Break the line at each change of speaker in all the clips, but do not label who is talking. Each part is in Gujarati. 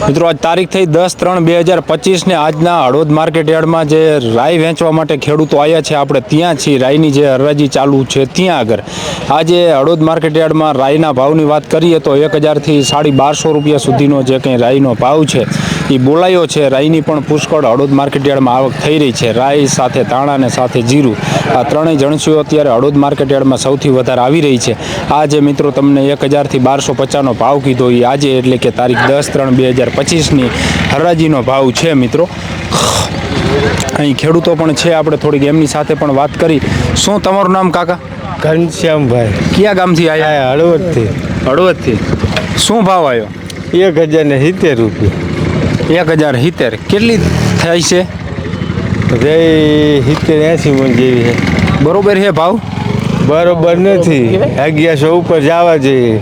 મિત્રો, આજ તારીખ થઈ દસ ત્રણ બે હજાર પચીસને આજના હળવદ માર્કેટ યાર્ડમાં જે રાઈ વેચવા માટે ખેડૂતો આવ્યા છે, આપણે ત્યાં છીએ. રાઈની જે હરાજી ચાલુ છે, ત્યાં આગળ. આજે હળવદ માર્કેટ યાર્ડમાં રાઈના ભાવની વાત કરીએ તો એક હજારથી સાડી બારસો રૂપિયા સુધીનો જે કંઈ રાઈનો ભાવ છે એ બોલાયો છે. રાઈની પણ પુષ્કળ હળવદ માર્કેટયાર્ડમાં આવક થઈ રહી છે. રાઈ સાથે ધાણા સાથે જીરું, આ ત્રણેય જણસીઓ અત્યારે હળવદ માર્કેટ યાર્ડમાં સૌથી વધારે આવી રહી છે. આજે મિત્રો, તમને એક હજારથી બારસો પચાસનો ભાવ કીધો એ આજે એટલે કે તારીખ દસ ત્રણ બે હજાર પચીસની હરાજીનો ભાવ છે મિત્રો. અહીં ખેડૂતો પણ છે આપણે થોડીક એમની સાથે પણ વાત કરી. શું તમારું નામ કાકા?
ઘનશ્યામભાઈ.
કયા ગામથી આવ્યા?
હળવદથી.
હળવદથી. શું ભાવ આવ્યો?
એક હજાર ને સિત્તેર રૂપિયા.
એક હજાર સિત્તેર. કેટલી થાય છે?
ભાઈ સિત્તેર એંસી મણ જેવી છે.
બરોબર છે ભાવ?
બરોબર નથી. અગિયારસો ઉપર જવા જોઈએ.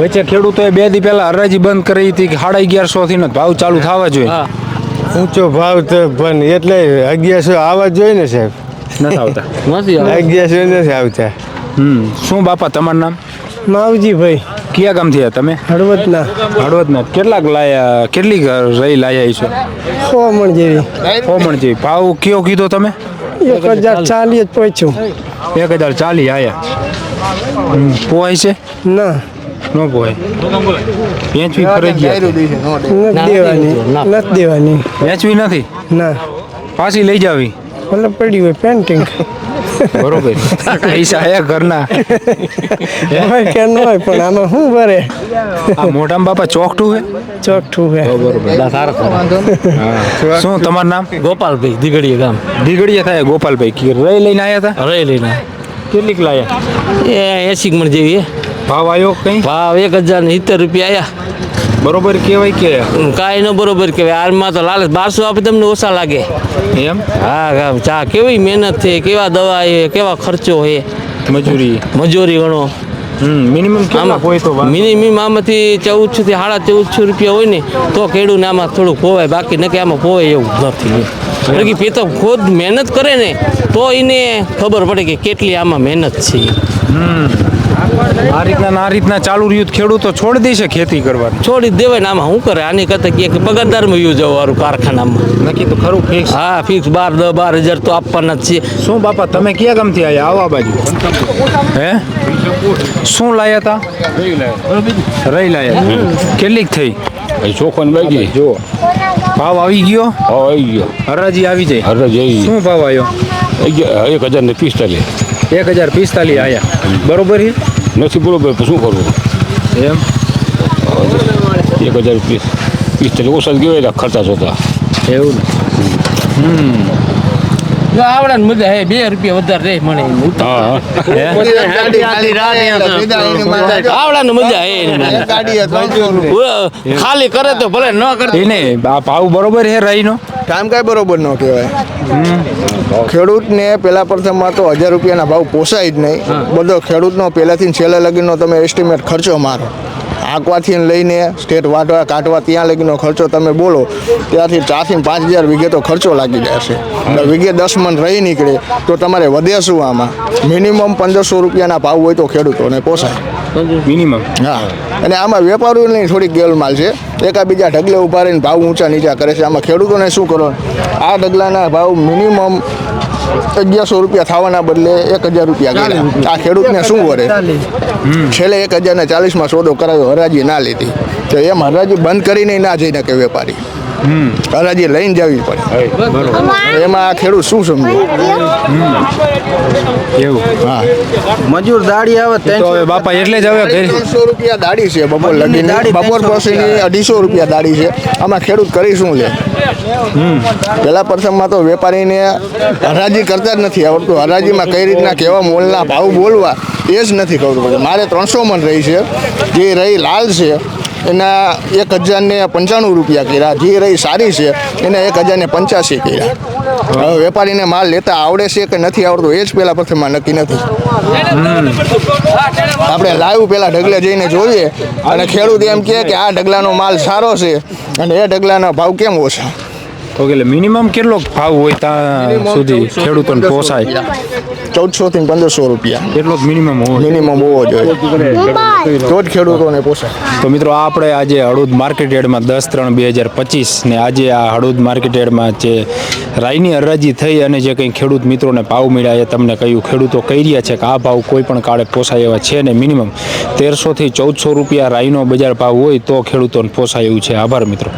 વચ્ચે ખેડૂતોએ બે દી પહેલા હરાજી બંધ કરી હતી કે સાડા અગિયારસો થી ભાવ ચાલુ થવા જોઈએ.
ઊંચો ભાવ તો પણ એટલે અગિયારસો આવવા જોઈએ ને સાહેબ.
નથી આવતા.
અગિયારસો નથી આવતા.
હમ શું બાપા તમારું નામ?
માવજીભાઈ.
કયા ગામથી તમે?
હળવદના.
હળવદના. કેટલાક લાયા કેટલી રહી લાયા છો
સો મણ જેવી.
કોમણ જેવી. ભાવ કયો કીધો તમે?
એક હજાર ચાલીસ જ પહોંચ્યું.
એક હજાર ચાલી આયા. પોહાય છે?
ના.
ન પોહાય વેચવી ફરજિયાત.
નથી દેવાની નથી દેવાની.
વેચવી નથી?
ના.
પાછી લઈ જાવી.
મતલબ પડી હોય પેન્ટિંગ
બરોબર. પૈસા આયા ઘરના.
હોય કે ન હોય પણ આમાં શું ભરે
આ મોઢામાં બાપા ચોકઠું હે?
ચોકઠું હે.
શું તમારું નામ?
ગોપાલભાઈ દીગડીએ ગામ.
દીગડીયા થાય ગોપાલભાઈ. કી રહી લઈને આવ્યા હતા?
રહી લઈને.
કેટલીક લાયા?
એ એસી મણ જેવી હે.
ભાવ આવ્યો કઈ?
ભાવ એક હજાર ને સિત્તેર રૂપિયા આયા.
બરોબર કહેવાય કે?
કાંઈ ન બરોબર કહેવાય. હાલમાં તો લાલચ. બારસો આપે તમને ઓછા લાગે.
એમ?
હા ચા કેવી મહેનત છે? કેવા દવા એ કેવા ખર્ચો છે?
મજૂરી.
મજૂરી ગણો
હમ મિનિમમ કેટલા હોય તો
મિનિમમ આમાંથી ચૌદસો થી સાડા ચૌદસો રૂપિયા હોય ને તો ખેડૂત આમાં થોડું પોવાય બાકી નકે આમાં પોવાય એવું નથી. બાકી કે પેતો ખુદ મહેનત કરે ને તો એને ખબર પડે કે કેટલી આમાં મહેનત છે.
આ રીતના આ રીતના ચાલુ રહ્યું ખેડૂતો છોડી દેશે ખેતી કરવાની.
છોડી દેવાય ને આમાં શું કરે? આની કરતા કે પગારદારમાં યુ જવું વાળું કારખાનામાં.
નક્કી તો ખરું ફિક્સ
હા ફિક્સ બાર દસ બાર હજાર તો આપવાના જ છે.
શું બાપા તમે ક્યાં ગામથી આવ્યા? આવા બાજુ. હે? શું લાયા તા? રહી લાયા. કેટલીક થઈ?
ચોખન વાગી
જો. ભાવ આવી ગયો?
હા આવી ગયો.
હરાજી આવી જાય.
હરે જઈ
શું ભાવ આવ્યો?
એક હજાર ને પિસ્તાલીસ.
એક હજાર પિસ્તાલીસ આવ્યા બરોબર છે?
નથી બરોબર તો શું કરવું
એમ
એક હજાર પિસ પિસ્તાલીસ ઓછા ગયો ખર્ચા જોતા
એવું ને
આવડે ને મજા હે બે રૂપિયા વધારે રે મને
હા હા
આવડા મજા હે ખાલી કરે તો ભલે ન કરે
આ ભાવ બરોબર છે રાઈનો
કામ કાંઈ બરોબર ન કહેવાય. ખેડૂતને પેલા પ્રથમમાં તો હજાર રૂપિયાના ભાવ પોસાય જ નહીં. બધો ખેડૂતનો પહેલાંથી છેલ્લા લગીનો તમે એસ્ટિમેટ ખર્ચો મારો. આંકવાથી લઈને સ્ટેટ વાટવા કાઢવા ત્યાં લગીનો ખર્ચો તમે બોલો ત્યાંથી ચારથી પાંચ હજાર વીઘે તો ખર્ચો લાગી જશે અને વીઘે દસ મણ રહી નીકળે તો તમારે વધે શું આમાં? મિનિમમ પંદરસો રૂપિયાના ભાવ હોય તો ખેડૂતોને પોસાય.
મિનિમમ?
હા. અને આમાં વેપારીઓની થોડીક ગેલમાલ છે. એકાબીજા ઢગલે ઊભા રહીને ભાવ ઊંચા નીચા કરે છે. આમાં ખેડૂતોને શું કરો? આ ઢગલાના ભાવ મિનિમમ અગિયારસો રૂપિયા થવાના બદલે એક હજાર રૂપિયા ગયા. આ ખેડૂતને શું વરે? છેલ્લે એક હજાર ને ચાલીસમાં સોદો કરાયો હરાજી ના લીધી. તો એમ હરાજી બંધ કરીને ના જઈને કે વેપારી. હરાજી લઈને જવી પડે. એમાં આ ખેડૂત શું સમજે?
એવું
હા.
મજૂર દાડી આવે
તો હવે બાપા એટલે જ હવે
ત્રણસો રૂપિયા દાડી છે બપોર લગીને. બપોર પછીની અઢીસો રૂપિયા દાડી છે. આમાં ખેડૂત કરી શું લે? પેલા પ્રથમમાં તો વેપારીને હરાજી કરતા જ નથી આવડતું. હરાજીમાં કઈ રીતના કેવા મોલના ભાવ બોલવા એ જ નથી ખબર પડતી. મારે ત્રણસો મણ રહી છે. જે રહી લાલ છે એના એક હજારને પંચાણું રૂપિયા કર્યા. જે રહી સારી છે, એને એક હજારને પંચ્યાસી કર્યા. હવે વેપારીને માલ લેતા આવડે છે કે નથી આવડતું, એ જ પેલા પ્રથમમાં નક્કી નથી. આપણે લાઈવ પેલા ઢગલે જઈને જોઈએ અને ખેડૂત એમ કહે કે આ ઢગલાનો માલ સારો છે અને એ ઢગલાના ભાવ કેમ ઓછા?
ઓકે એટલે મિનિમમ કેટલો ભાવ હોય ત્યાં સુધી ખેડૂતોને પોસાય?
ચૌદસો થી પંદરસો રૂપિયા.
એટલો મિનિમમ હોય
મિનિમમ હોવો જોઈએ. તો જ ખેડૂતોને પોસાય.
તો મિત્રો આપણે આજે હળુદ માર્કેટ યાર્ડમાં દસ ત્રણ બે હજાર પચીસ ને આજે આ હળુદ માર્કેટ યાર્ડમાં જે રાઈની હરાજી થઈ અને જે કંઈ ખેડૂત મિત્રોને ભાવ મળ્યા એ તમને કહ્યું ખેડૂતો કહી રહ્યા છે કે આ ભાવ કોઈ પણ કાળે પોસાય એવા છે ને મિનિમમ તેરસોથી ચૌદસો રૂપિયા રાઈનો બજાર ભાવ હોય તો ખેડૂતોને પોસાય એવું છે. આભાર મિત્રો.